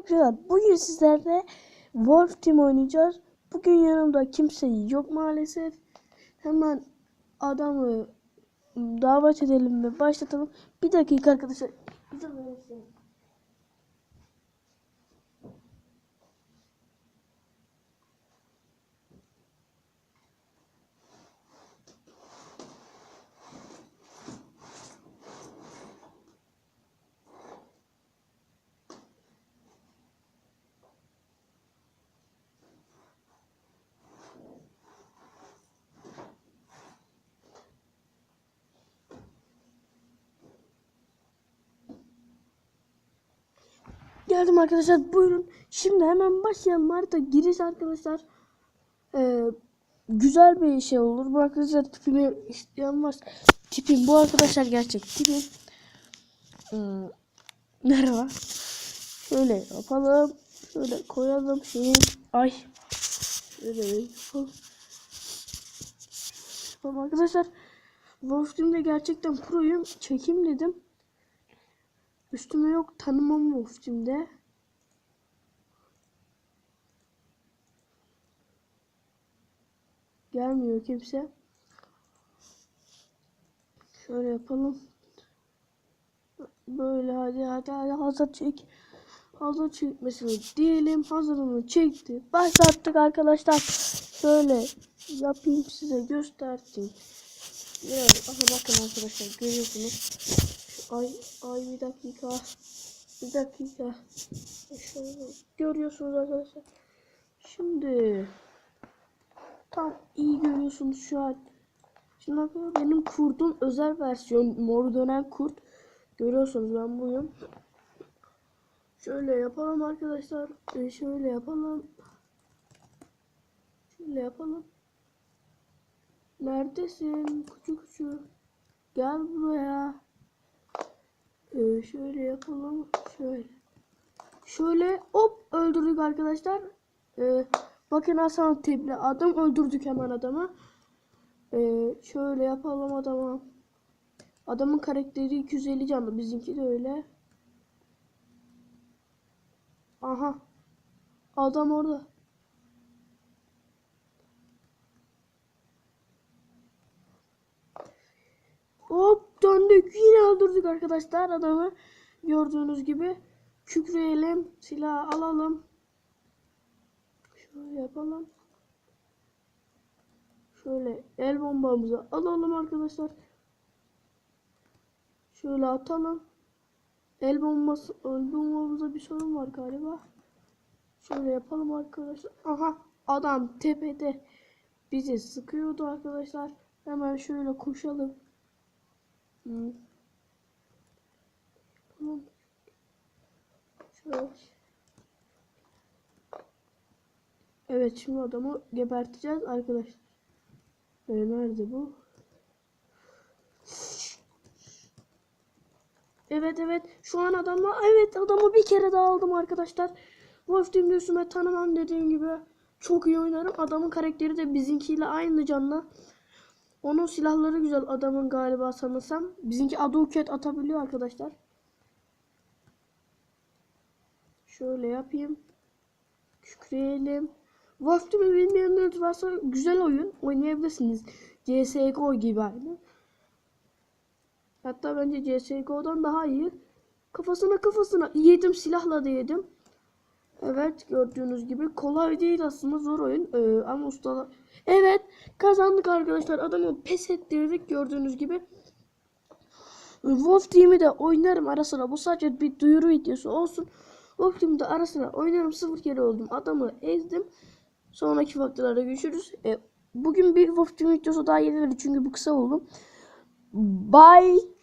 arkadaşlar bugün sizlerle Wolf Team oynayacağız. Bugün yanımda kimse yok maalesef. Hemen adamı davet edelim ve başlatalım. Bir dakika arkadaşlar. İzin verirseniz. Geldim arkadaşlar buyurun. Şimdi hemen başlayalım. Harita giriş arkadaşlar. Ee, güzel bir şey olur. Bu arkadaşlar tipimi isteyen var. Tipim bu arkadaşlar gerçek tipim. Hmm, merhaba. Şöyle yapalım. Şöyle koyalım şeyi. Ay. Şöyle yapalım. Arkadaşlar. Wolf Team'de gerçekten proyum. Çekeyim dedim. Üstüme yok tanımam Wolf Team'de. Gelmiyor kimse. Şöyle yapalım. Böyle hadi hadi hadi hazır çek. Hazır çekmesini diyelim. Hazırını çekti. Başlattık arkadaşlar. Şöyle yapayım size göstereyim. Yani, aha bakın arkadaşlar görüyorsunuz. Ay ay bir dakika. Bir dakika. Şöyle görüyorsunuz arkadaşlar. Şimdi tam iyi görüyorsunuz şu an. Şimdi arkadaşlar benim kurdum özel versiyon mor dönen kurt. Görüyorsunuz ben buyum. Şöyle yapalım arkadaşlar. Ee, şöyle yapalım. Şöyle yapalım. Neredesin küçük küçük? Gel buraya. Ee, şöyle yapalım. Şöyle. Şöyle hop öldürdük arkadaşlar. Ee, bakın Hasan teble adam öldürdük hemen adamı. Ee, şöyle yapalım adama. Adamın karakteri 250 canlı. Bizimki de öyle. Aha. Adam orada. Hop döndük. Yine öldürdük arkadaşlar adamı. Gördüğünüz gibi. Kükreyelim. Silah alalım. Şöyle yapalım. Şöyle el bombamızı alalım arkadaşlar. Şöyle atalım. El bombası, el bombamızda bir sorun var galiba. Şöyle yapalım arkadaşlar. Aha adam tepede bizi sıkıyordu arkadaşlar. Hemen şöyle koşalım. Şöyle. Evet şimdi adamı geberteceğiz arkadaşlar. Ee, nerede bu? Evet evet şu an adamla evet adamı bir kere daha aldım arkadaşlar. Wolf üstüme tanımam dediğim gibi çok iyi oynarım. Adamın karakteri de bizimkiyle aynı canlı. Onun silahları güzel adamın galiba sanırsam. Bizimki Adoket atabiliyor arkadaşlar. Şöyle yapayım. Kükreyelim. Wolf Team'i bilmeyenleriniz varsa güzel oyun. Oynayabilirsiniz. CSGO gibi aynı. Hatta bence CSGO'dan daha iyi. Kafasına kafasına yedim silahla da yedim. Evet gördüğünüz gibi kolay değil aslında zor oyun ee, ama ustalar. Evet kazandık arkadaşlar adamı pes ettirdik gördüğünüz gibi. Wolf Team'i de oynarım ara sıra bu sadece bir duyuru videosu olsun. Wolf Team'de ara sıra oynarım sıfır kere oldum adamı ezdim. Sonraki vaktilerde görüşürüz. E, bugün bir Wolf Team videosu daha gelir çünkü bu kısa oldu. Bye.